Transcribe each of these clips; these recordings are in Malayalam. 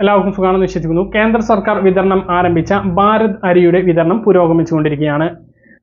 എല്ലാവർക്കും സുഖമാണെന്ന് വിശ്വസിക്കുന്നു. കേന്ദ്ര സർക്കാർ വിതരണം ആരംഭിച്ച ഭാരത് അരിയുടെ വിതരണം പുരോഗമിച്ചുകൊണ്ടിരിക്കുകയാണ്.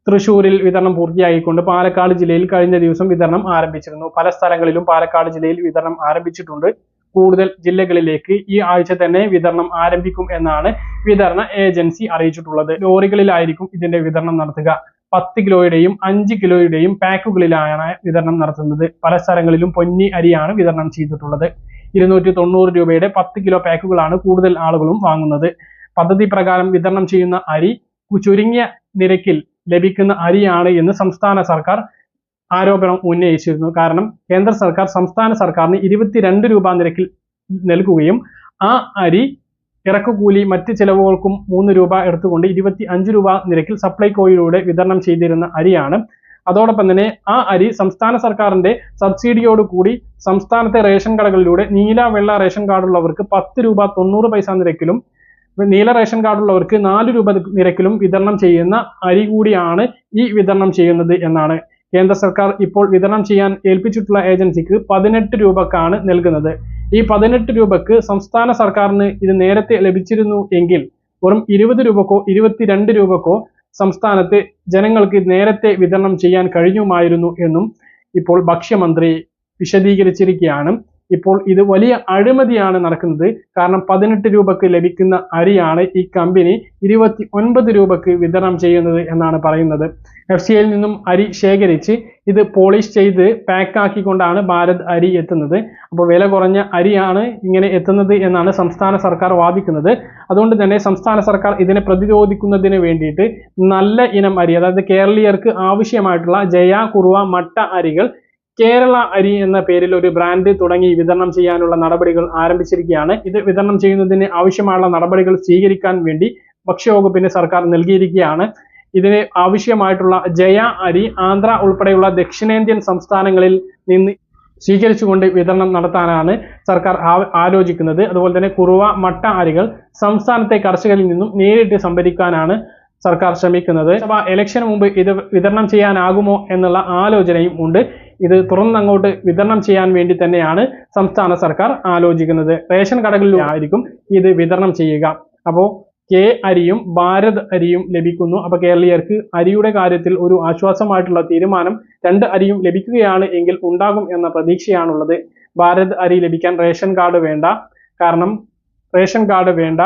തൃശൂരിൽ വിതരണം പൂർത്തിയായിക്കൊണ്ട് പാലക്കാട് ജില്ലയിൽ കഴിഞ്ഞ ദിവസം വിതരണം ആരംഭിച്ചിരുന്നു. പല സ്ഥലങ്ങളിലും പാലക്കാട് ജില്ലയിൽ വിതരണം ആരംഭിച്ചിട്ടുണ്ട്. കൂടുതൽ ജില്ലകളിലേക്ക് ഈ ആഴ്ച തന്നെ വിതരണം ആരംഭിക്കും എന്നാണ് വിതരണ ഏജൻസി അറിയിച്ചിട്ടുള്ളത്. ലോറികളിലായിരിക്കും ഇതിന്റെ വിതരണം നടത്തുക. പത്ത് കിലോയുടെയും അഞ്ച് കിലോയുടെയും പാക്കുകളിലാണ് വിതരണം നടത്തുന്നത്. പല സ്ഥലങ്ങളിലും പൊന്നി അരിയാണ് വിതരണം ചെയ്തിട്ടുള്ളത്. ഇരുന്നൂറ്റി തൊണ്ണൂറ് രൂപയുടെ പത്ത് കിലോ പാക്കുകളാണ് കൂടുതൽ ആളുകളും വാങ്ങുന്നത്. പദ്ധതി പ്രകാരം വിതരണം ചെയ്യുന്ന അരി ചുരുങ്ങിയ നിരക്കിൽ ലഭിക്കുന്ന അരിയാണ് എന്ന് സംസ്ഥാന സർക്കാർ ആരോപണം ഉന്നയിച്ചിരുന്നു. കാരണം കേന്ദ്ര സർക്കാർ സംസ്ഥാന സർക്കാരിന് ഇരുപത്തിരണ്ട് രൂപ നിരക്കിൽ നൽകുകയും ആ അരി ഇറക്കുകൂലി മറ്റ് ചിലവുകൾക്കും മൂന്ന് രൂപ എടുത്തുകൊണ്ട് ഇരുപത്തി അഞ്ച് രൂപ നിരക്കിൽ സപ്ലൈകോയിലൂടെ വിതരണം ചെയ്തിരുന്ന അരിയാണ് അതോടൊപ്പം തന്നെ ആ അരി സംസ്ഥാന സർക്കാരിന്റെ സബ്സിഡിയോട് കൂടി സംസ്ഥാനത്തെ റേഷൻ കടകളിലൂടെ നീല വെള്ള റേഷൻ കാർഡുള്ളവർക്ക് പത്ത് രൂപ തൊണ്ണൂറ് പൈസ നിരക്കിലും നീല റേഷൻ കാർഡുള്ളവർക്ക് നാല് രൂപ നിരക്കിലും വിതരണം ചെയ്യുന്ന അരി കൂടിയാണ് ഈ വിതരണം ചെയ്യുന്നത് എന്നാണ് കേന്ദ്ര സർക്കാർ ഇപ്പോൾ വിതരണം ചെയ്യാൻ ഏൽപ്പിച്ചിട്ടുള്ള ഏജൻസിക്ക് പതിനെട്ട് രൂപക്കാണ് നൽകുന്നത്. ഈ പതിനെട്ട് രൂപക്ക് സംസ്ഥാന സർക്കാരിന് ഇത് നേരത്തെ ലഭിച്ചിരുന്നു എങ്കിൽ വെറും ഇരുപത് രൂപക്കോ ഇരുപത്തിരണ്ട് രൂപക്കോ സംസ്ഥാനത്ത് ജനങ്ങൾക്ക് നേരത്തെ വിതരണം ചെയ്യാൻ കഴിഞ്ഞുമായിരുന്നു എന്നും ഇപ്പോൾ ഭക്ഷ്യമന്ത്രി വിശദീകരിച്ചിരിക്കുകയാണ്. ഇപ്പോൾ ഇത് വലിയ അഴിമതിയാണ് നടക്കുന്നത്. കാരണം പതിനെട്ട് രൂപക്ക് ലഭിക്കുന്ന അരിയാണ് ഈ കമ്പനി ഇരുപത്തി ഒൻപത് രൂപക്ക് വിതരണം ചെയ്യുന്നത് എന്നാണ് പറയുന്നത്. എഫ് സിയിൽ നിന്നും അരി ശേഖരിച്ച് ഇത് പോളിഷ് ചെയ്ത് പാക്ക് ആക്കിക്കൊണ്ടാണ് ഭാരത് അരി എത്തുന്നത്. അപ്പോൾ വില കുറഞ്ഞ അരിയാണ് ഇങ്ങനെ എത്തുന്നത് എന്നാണ് സംസ്ഥാന സർക്കാർ വാദിക്കുന്നത്. അതുകൊണ്ട് തന്നെ സംസ്ഥാന സർക്കാർ ഇതിനെ പ്രതിരോധിക്കുന്നതിന് വേണ്ടിയിട്ട് നല്ല ഇനം അരി അതായത് കേരളീയർക്ക് ആവശ്യമായിട്ടുള്ള ജയ കുറുവ മട്ട അരികൾ കേരള അരി എന്ന പേരിൽ ഒരു ബ്രാൻഡ് തുടങ്ങി വിതരണം ചെയ്യാനുള്ള നടപടികൾ ആരംഭിച്ചിരിക്കുകയാണ്. ഇത് വിതരണം ചെയ്യുന്നതിന് ആവശ്യമായുള്ള നടപടികൾ സ്വീകരിക്കാൻ വേണ്ടി ഭക്ഷ്യവകുപ്പിന് സർക്കാർ നൽകിയിരിക്കുകയാണ്. ഇതിന് ആവശ്യമായിട്ടുള്ള ജയ അരി ആന്ധ്ര ഉൾപ്പെടെയുള്ള ദക്ഷിണേന്ത്യൻ സംസ്ഥാനങ്ങളിൽ നിന്ന് സ്വീകരിച്ചുകൊണ്ട് വിതരണം നടത്താനാണ് സർക്കാർ ആലോചിക്കുന്നത്. അതുപോലെ തന്നെ കുറുവ മട്ട അരികൾ സംസ്ഥാനത്തെ കർഷകരിൽ നിന്നും നേരിട്ട് സംഭരിക്കാനാണ് സർക്കാർ ശ്രമിക്കുന്നത്. സഭ ഇലക്ഷന് മുമ്പ് ഇത് വിതരണം ചെയ്യാനാകുമോ എന്നുള്ള ആലോചനയും ഉണ്ട്. ഇത് തുറന്നങ്ങോട്ട് വിതരണം ചെയ്യാൻ വേണ്ടി തന്നെയാണ് സംസ്ഥാന സർക്കാർ ആലോചിക്കുന്നത്. റേഷൻ കടകളിലായിരിക്കും ഇത് വിതരണം ചെയ്യുക. അപ്പോൾ കെ അരിയും ഭാരത് അരിയും ലഭിക്കുന്നു. അപ്പൊ കേരളീയർക്ക് അരിയുടെ കാര്യത്തിൽ ഒരു ആശ്വാസമായിട്ടുള്ള തീരുമാനം രണ്ട് അരിയും ലഭിക്കുകയാണ് എങ്കിൽ ഉണ്ടാകും എന്ന പ്രതീക്ഷയാണുള്ളത്. ഭാരത് അരി ലഭിക്കാൻ റേഷൻ കാർഡ് വേണ്ട. കാരണം റേഷൻ കാർഡ് വേണ്ട.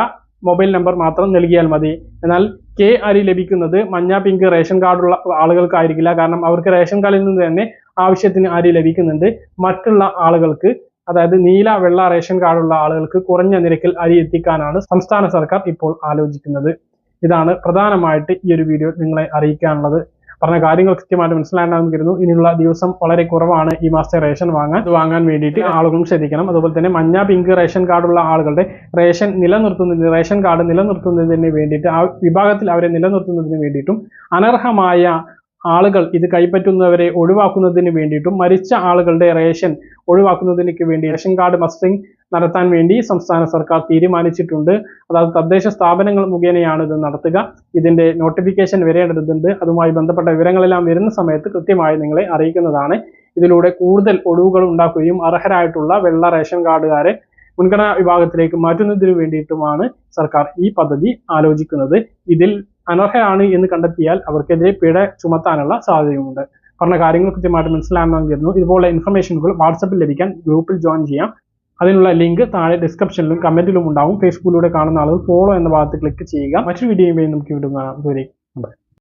മൊബൈൽ നമ്പർ മാത്രം നൽകിയാൽ മതി. എന്നാൽ കെ അരി ലഭിക്കുന്നത് മഞ്ഞ പിങ്ക് റേഷൻ കാർഡുള്ള ആളുകൾക്കായിരിക്കില്ല. കാരണം അവർക്ക് റേഷൻ കാർഡിൽ നിന്ന് തന്നെ ആവശ്യത്തിന് അരി ലഭിക്കുന്നുണ്ട്. മറ്റുള്ള ആളുകൾക്ക് അതായത് നീല വെള്ള റേഷൻ കാർഡുള്ള ആളുകൾക്ക് കുറഞ്ഞ നിരക്കിൽ അരി എത്തിക്കാനാണ് സംസ്ഥാന സർക്കാർ ഇപ്പോൾ ആലോചിക്കുന്നത്. ഇതാണ് പ്രധാനമായിട്ട് ഈ ഒരു വീഡിയോ നിങ്ങളെ അറിയിക്കാനുള്ളത്. പറഞ്ഞ കാര്യങ്ങൾ കൃത്യമായിട്ട് മനസ്സിലാണ്ടാന്ന് കരുതുന്നു. ഇനിയുള്ള ദിവസം വളരെ കുറവാണ് ഈ മാസത്തെ റേഷൻ വാങ്ങാൻ. ഇത് വാങ്ങാൻ വേണ്ടിയിട്ട് ആളുകളും ശ്രദ്ധിക്കണം. അതുപോലെ തന്നെ മഞ്ഞ പിങ്ക് റേഷൻ കാർഡുള്ള ആളുകളുടെ റേഷൻ നിലനിർത്തുന്നതിന് റേഷൻ കാർഡ് നിലനിർത്തുന്നതിന് വേണ്ടിയിട്ട് ആ വിഭാഗത്തിൽ അവരെ നിലനിർത്തുന്നതിന് വേണ്ടിയിട്ടും അനർഹമായ ആളുകൾ ഇത് കൈപ്പറ്റുന്നവരെ ഒഴിവാക്കുന്നതിന് വേണ്ടിയിട്ടും മരിച്ച ആളുകളുടെ റേഷൻ ഒഴിവാക്കുന്നതിന് വേണ്ടി റേഷൻ കാർഡ് മസ്റ്റിംഗ് നടത്താൻ വേണ്ടി സംസ്ഥാന സർക്കാർ തീരുമാനിച്ചിട്ടുണ്ട്. അതായത് തദ്ദേശ സ്ഥാപനങ്ങൾ മുഖേനയാണ് ഇത് നടത്തുക. ഇതിന്റെ നോട്ടിഫിക്കേഷൻ വരേണ്ടതുണ്ട്. അതുമായി ബന്ധപ്പെട്ട വിവരങ്ങളെല്ലാം വരുന്ന സമയത്ത് കൃത്യമായി നിങ്ങളെ അറിയിക്കുന്നതാണ്. ഇതിലൂടെ കൂടുതൽ ഒഴിവുകൾ ഉണ്ടാക്കുകയും അർഹരായിട്ടുള്ള വെള്ള റേഷൻ കാർഡുകാരെ മുൻഗണനാ വിഭാഗത്തിലേക്ക് മാറ്റുന്നതിന് വേണ്ടിയിട്ടുമാണ് സർക്കാർ ഈ പദ്ധതി ആലോചിക്കുന്നത്. ഇതിൽ അനർഹരാണ് എന്ന് കണ്ടെത്തിയാൽ അവർക്കെതിരെ പിഴ ചുമത്താനുള്ള സാധ്യതയുമുണ്ട്. പറഞ്ഞ കാര്യങ്ങൾ കൃത്യമായിട്ട് മനസ്സിലാണെന്ന് കരുതുന്നു ഇതുപോലെ ഇൻഫർമേഷനുകൾ വാട്സപ്പിൽ ലഭിക്കാൻ ഗ്രൂപ്പിൽ ജോയിൻ ചെയ്യാം. അതിനുള്ള ലിങ്ക് താഴെ ഡിസ്ക്രിപ്ഷനിലും കമന്റിലും ഉണ്ടാവും. ഫേസ്ബുക്കിലൂടെ കാണുന്ന ആളുകൾ ഫോളോ എന്ന ഭാഗത്ത് ക്ലിക്ക് ചെയ്യുക. മറ്റൊരു വീഡിയോയുമായി നമുക്ക് വീണ്ടും കാണാം. ദൂരേക്ക്